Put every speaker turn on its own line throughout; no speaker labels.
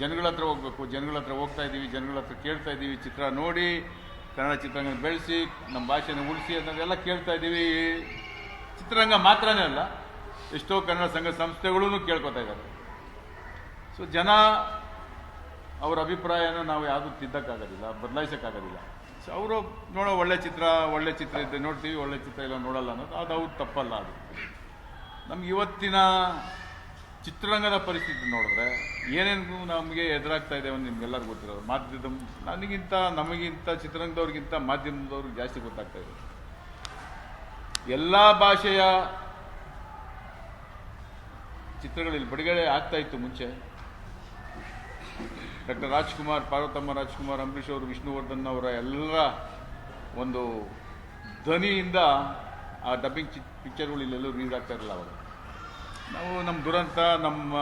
ಜನಗಳ ಹತ್ರ ಹೋಗ್ಬೇಕು, ಜನಗಳ ಹತ್ರ ಹೋಗ್ತಾ ಇದ್ದೀವಿ, ಜನಗಳ ಹತ್ರ ಕೇಳ್ತಾ ಇದ್ದೀವಿ, ಚಿತ್ರ ನೋಡಿ, ಕನ್ನಡ ಚಿತ್ರರಂಗ ಬೆಳೆಸಿ, ನಮ್ಮ ಭಾಷೆನ ಉಳಿಸಿ ಅನ್ನೋದೆಲ್ಲ ಕೇಳ್ತಾ ಇದ್ದೀವಿ. ಚಿತ್ರರಂಗ ಮಾತ್ರನೇ ಅಲ್ಲ, ಎಷ್ಟೋ ಕನ್ನಡ ಸಂಘ ಸಂಸ್ಥೆಗಳೂ ಕೇಳ್ಕೊತಾ ಇದ್ದಾರೆ. ಸೊ ಜನ ಅವರ ಅಭಿಪ್ರಾಯನ ನಾವು ಯಾವುದೂ ತಿದ್ದಕ್ಕಾಗೋದಿಲ್ಲ, ಬದಲಾಯಿಸೋಕ್ಕಾಗೋದಿಲ್ಲ. ಸೊ ಅವರು ನೋಡೋ ಒಳ್ಳೆ ಚಿತ್ರ ಒಳ್ಳೆ ಚಿತ್ರ ಇದ್ದರೆ ನೋಡ್ತೀವಿ, ಒಳ್ಳೆ ಚಿತ್ರ ಇಲ್ಲ ನೋಡಲ್ಲ ಅನ್ನೋದು, ಅದು ಅವ್ರು ತಪ್ಪಲ್ಲ ಅದು. ನಮ್ಗೆ ಇವತ್ತಿನ ಚಿತ್ರರಂಗದ ಪರಿಸ್ಥಿತಿ ನೋಡಿದ್ರೆ ಏನೇನು ನಮಗೆ ಎದುರಾಗ್ತಾ ಇದೆ ಅಂತ ನಿಮ್ಗೆಲ್ಲರಿಗೂ ಗೊತ್ತಿರೋದು. ಮಾಧ್ಯಮ, ನನಗಿಂತ, ನಮಗಿಂತ, ಚಿತ್ರರಂಗದವ್ರಿಗಿಂತ ಮಾಧ್ಯಮದವ್ರಿಗೆ ಜಾಸ್ತಿ ಗೊತ್ತಾಗ್ತಾ ಇದೆ. ಎಲ್ಲ ಭಾಷೆಯ ಚಿತ್ರಗಳಲ್ಲಿ ಬಿಡುಗಡೆ ಆಗ್ತಾ ಇತ್ತು ಮುಂಚೆ. ಡಾಕ್ಟರ್ ರಾಜ್ಕುಮಾರ್, ಪಾರ್ವತಮ್ಮ ರಾಜ್ಕುಮಾರ್, ಅಂಬರೀಷ್ ಅವರು, ವಿಷ್ಣುವರ್ಧನ್ ಅವರ ಎಲ್ಲ ಒಂದು ಧ್ವನಿಯಿಂದ ಆ ಡಬ್ಬಿಂಗ್ ಚಿ ಪಿಕ್ಚರ್ಗಳು ಇಲ್ಲೆಲ್ಲೂ ರಿಲೀಸ್ ಆಗ್ತಾ ಇರಲಿಲ್ಲ ಅವಾಗ. ನಾವು ನಮ್ಮ ದುರಂತ ನಮ್ಮ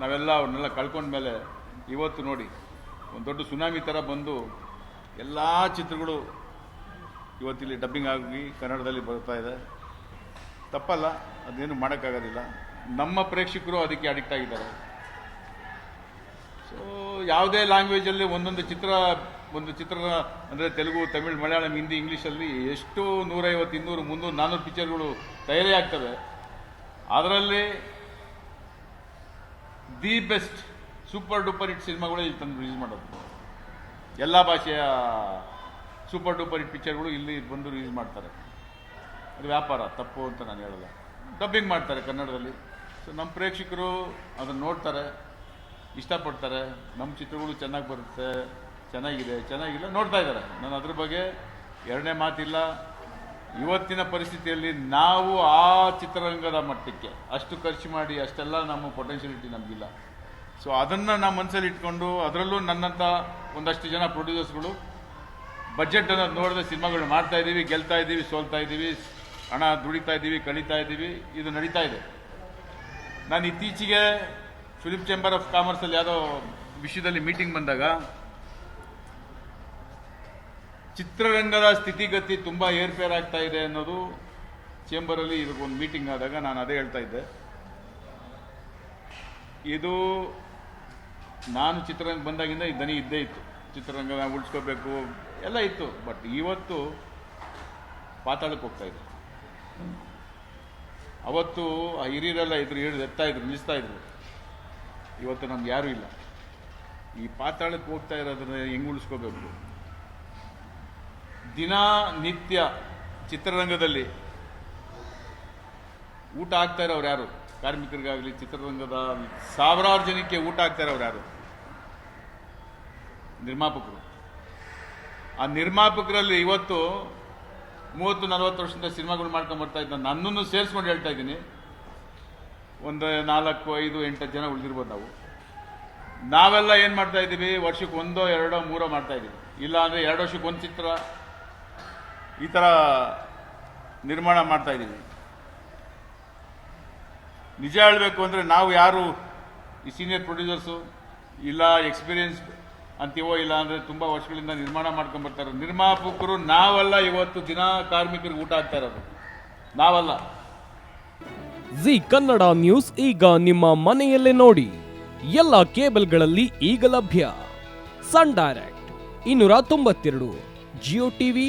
ನಾವೆಲ್ಲ ಅವ್ರನ್ನೆಲ್ಲ ಕಳ್ಕೊಂಡ್ಮೇಲೆ ಇವತ್ತು ನೋಡಿ ಒಂದು ದೊಡ್ಡ ಸುನಾಮಿ ಥರ ಬಂದು ಎಲ್ಲ ಚಿತ್ರಗಳು ಇವತ್ತಿಲ್ಲಿ ಡಬ್ಬಿಂಗ್ ಆಗಿ ಕನ್ನಡದಲ್ಲಿ ಬರ್ತಾ ಇದೆ. ತಪ್ಪಲ್ಲ, ಅದೇನು ಮಾಡೋಕ್ಕಾಗೋದಿಲ್ಲ. ನಮ್ಮ ಪ್ರೇಕ್ಷಕರು ಅದಕ್ಕೆ ಅಡಿಕ್ಟ್ ಆಗಿದ್ದಾರೆ. ಸೊ ಯಾವುದೇ ಲ್ಯಾಂಗ್ವೇಜಲ್ಲಿ ಒಂದೊಂದು ಚಿತ್ರ, ಒಂದು ಚಿತ್ರ ಅಂದರೆ ತೆಲುಗು, ತಮಿಳು, ಮಲಯಾಳಂ, ಹಿಂದಿ ಇಂಗ್ಲೀಷಲ್ಲಿ ಎಷ್ಟು ನೂರೈವತ್ತು, ಇನ್ನೂರು, ಮುನ್ನೂರು ನಾನ್ನೂರು ಪಿಕ್ಚರ್ಗಳು ತಯಾರಿ ಆಗ್ತವೆ. ಅದರಲ್ಲಿ the best super duper hit ಸಿನಿಮಾಗಳು ಇಲ್ಲಿ ತಂದು ರಿಲೀಸ್ ಮಾಡೋದು. ಎಲ್ಲ ಭಾಷೆಯ ಸೂಪರ್ ಡೂಪರ್ ಹಿಟ್ ಪಿಕ್ಚರ್ಗಳು ಇಲ್ಲಿ ಬಂದು ರಿಲೀಸ್ ಮಾಡ್ತಾರೆ. ಅದು ವ್ಯಾಪಾರ, ತಪ್ಪು ಅಂತ ನಾನು ಹೇಳಲ್ಲ. ಡಬ್ಬಿಂಗ್ ಮಾಡ್ತಾರೆ ಕನ್ನಡದಲ್ಲಿ. ಸೊ ನಮ್ಮ ಪ್ರೇಕ್ಷಕರು ಅದನ್ನು ನೋಡ್ತಾರೆ, ಇಷ್ಟಪಡ್ತಾರೆ. ನಮ್ಮ ಚಿತ್ರಗಳು ಚೆನ್ನಾಗಿ ಬರುತ್ತೆ, ಚೆನ್ನಾಗಿದೆ, ಚೆನ್ನಾಗಿಲ್ಲ, ನೋಡ್ತಾ ಇದ್ದಾರೆ. ನಾನು ಅದ್ರ ಬಗ್ಗೆ ಎರಡನೇ ಮಾತಿಲ್ಲ. ಇವತ್ತಿನ ಪರಿಸ್ಥಿತಿಯಲ್ಲಿ ನಾವು ಆ ಚಿತ್ರರಂಗದ ಮಟ್ಟಕ್ಕೆ ಅಷ್ಟು ಖರ್ಚು ಮಾಡಿ ಅಷ್ಟೆಲ್ಲ ನಮ್ಮ ಪೊಟೆನ್ಷಿಯಲಿಟಿ ನಮಗಿಲ್ಲ. ಸೊ ಅದನ್ನು ನಮ್ಮ ಮನಸ್ಸಲ್ಲಿ ಇಟ್ಕೊಂಡು ಅದರಲ್ಲೂ ನನ್ನಂಥ ಒಂದಷ್ಟು ಜನ ಪ್ರೊಡ್ಯೂಸರ್ಸ್ಗಳು ಬಜೆಟ್ ಅನ್ನೋದು ನೋಡಿದ್ರೆ ಸಿನಿಮಾಗಳು ಮಾಡ್ತಾ ಇದ್ದೀವಿ ಗೆಲ್ತಾ ಇದ್ದೀವಿ ಸೋಲ್ತಾ ಇದ್ದೀವಿ ಹಣ ದುಡಿತಾ ಇದ್ದೀವಿ ಕಳೀತಾ ಇದ್ದೀವಿ ಇದು ನಡೀತಾ ಇದೆ. ನಾನು ಇತ್ತೀಚೆಗೆ ಫಿಲಿಪ್ ಚೇಂಬರ್ ಆಫ್ ಕಾಮರ್ಸಲ್ಲಿ ಯಾವುದೋ ವಿಷಯದಲ್ಲಿ ಮೀಟಿಂಗ್ ಬಂದಾಗ ಚಿತ್ರರಂಗದ ಸ್ಥಿತಿಗತಿ ತುಂಬ ಏರ್ಪೇರ್ ಆಗ್ತಾ ಇದೆ ಅನ್ನೋದು ಚೇಂಬರಲ್ಲಿ ಇದಕ್ಕೊಂದು ಮೀಟಿಂಗ್ ಆದಾಗ ನಾನು ಅದೇ ಹೇಳ್ತಾ ಇದ್ದೆ. ಇದು ನಾನು ಚಿತ್ರರಂಗ ಬಂದಾಗಿಂದ ಈ ದನಿ ಇದ್ದೇ ಇತ್ತು. ಚಿತ್ರರಂಗ ಉಳಿಸ್ಕೋಬೇಕು, ಎಲ್ಲ ಇತ್ತು. ಬಟ್ ಇವತ್ತು ಪಾತಾಳಕ್ಕೆ ಹೋಗ್ತಾ ಇದೆ. ಅವತ್ತು ಆ ಹಿರಿಯರೆಲ್ಲ ಇದ್ರು ಹಿಡಿದು ಎತ್ತಾ ಇದ್ರು, ನಿಲ್ಲಿಸ್ತಾ ಇದ್ರು. ಇವತ್ತು ನಮ್ಗೆ ಯಾರೂ ಇಲ್ಲ. ಈ ಪಾತಾಳಕ್ಕೆ ಹೋಗ್ತಾ ಇರೋದನ್ನ ಹೆಂಗೆ ಉಳಿಸ್ಕೋಬೇಕು? ದಿನ ನಿತ್ಯ ಚಿತ್ರರಂಗದಲ್ಲಿ ಊಟ ಆಗ್ತಾ ಇರೋರು ಯಾರು? ಕಾರ್ಮಿಕರಿಗಾಗಲಿ, ಚಿತ್ರರಂಗದ ಸಾವಿರಾರು ಜನಕ್ಕೆ ಊಟ ಆಗ್ತಾ ಇರೋರು ಯಾರು? ನಿರ್ಮಾಪಕರು. ಆ ನಿರ್ಮಾಪಕರಲ್ಲಿ ಇವತ್ತು ಮೂವತ್ತು, ನಲವತ್ತು ವರ್ಷದಿಂದ ಸಿನಿಮಾಗಳು ಮಾಡ್ಕೊಂಡು ಬರ್ತಾ ಇದ್ದ ನನ್ನನ್ನು ಸೇರಿಸ್ಕೊಂಡು ಹೇಳ್ತಾ ಇದ್ದೀನಿ. ಒಂದು ನಾಲ್ಕು, ಐದು, ಎಂಟು ಜನ ಉಳಿದಿರ್ಬೋದು ನಾವು. ನಾವೆಲ್ಲ ಏನು ಮಾಡ್ತಾ ಇದ್ದೀವಿ? ವರ್ಷಕ್ಕೆ ಒಂದೋ, ಎರಡೋ, ಮೂರೋ ಮಾಡ್ತಾ ಇದ್ದೀವಿ. ಇಲ್ಲ ಅಂದರೆ ಎರಡು ವರ್ಷಕ್ಕೆ ಒಂದು ಚಿತ್ರ ಈ ಥರ ನಿರ್ಮಾಣ ಮಾಡ್ತಾ ಇದ್ದೀವಿ. ನಿಜ ಹೇಳಬೇಕು ಅಂದರೆ ನಾವು ಯಾರು ಈ ಸೀನಿಯರ್ ಪ್ರೊಡ್ಯೂಸರ್ಸು ಇಲ್ಲ ಎಕ್ಸ್ಪೀರಿಯನ್ಸ್ ಅಂತೀವೋ ಇಲ್ಲ ಅಂದರೆ ತುಂಬ ವರ್ಷಗಳಿಂದ ನಿರ್ಮಾಣ ಮಾಡ್ಕೊಂಡು ಬರ್ತಾರೆ ನಿರ್ಮಾಪಕರು ನಾವಲ್ಲ ಇವತ್ತು ದಿನ ಕಾರ್ಮಿಕರಿಗೆ ಊಟ ಆಗ್ತಾ ಇರೋದು. ನಾವಲ್ಲ.
ಜಿ ಕನ್ನಡ ನ್ಯೂಸ್ ಈಗ ನಿಮ್ಮ ಮನೆಯಲ್ಲೇ ನೋಡಿ. ಎಲ್ಲ ಕೇಬಲ್ಗಳಲ್ಲಿ ಈಗ ಲಭ್ಯ. ಸನ್ ಡೈರೆಕ್ಟ್, ಇನ್ನೂರ ತೊಂಬತ್ತೆರಡು, ಜಿಯೋ ಟಿವಿ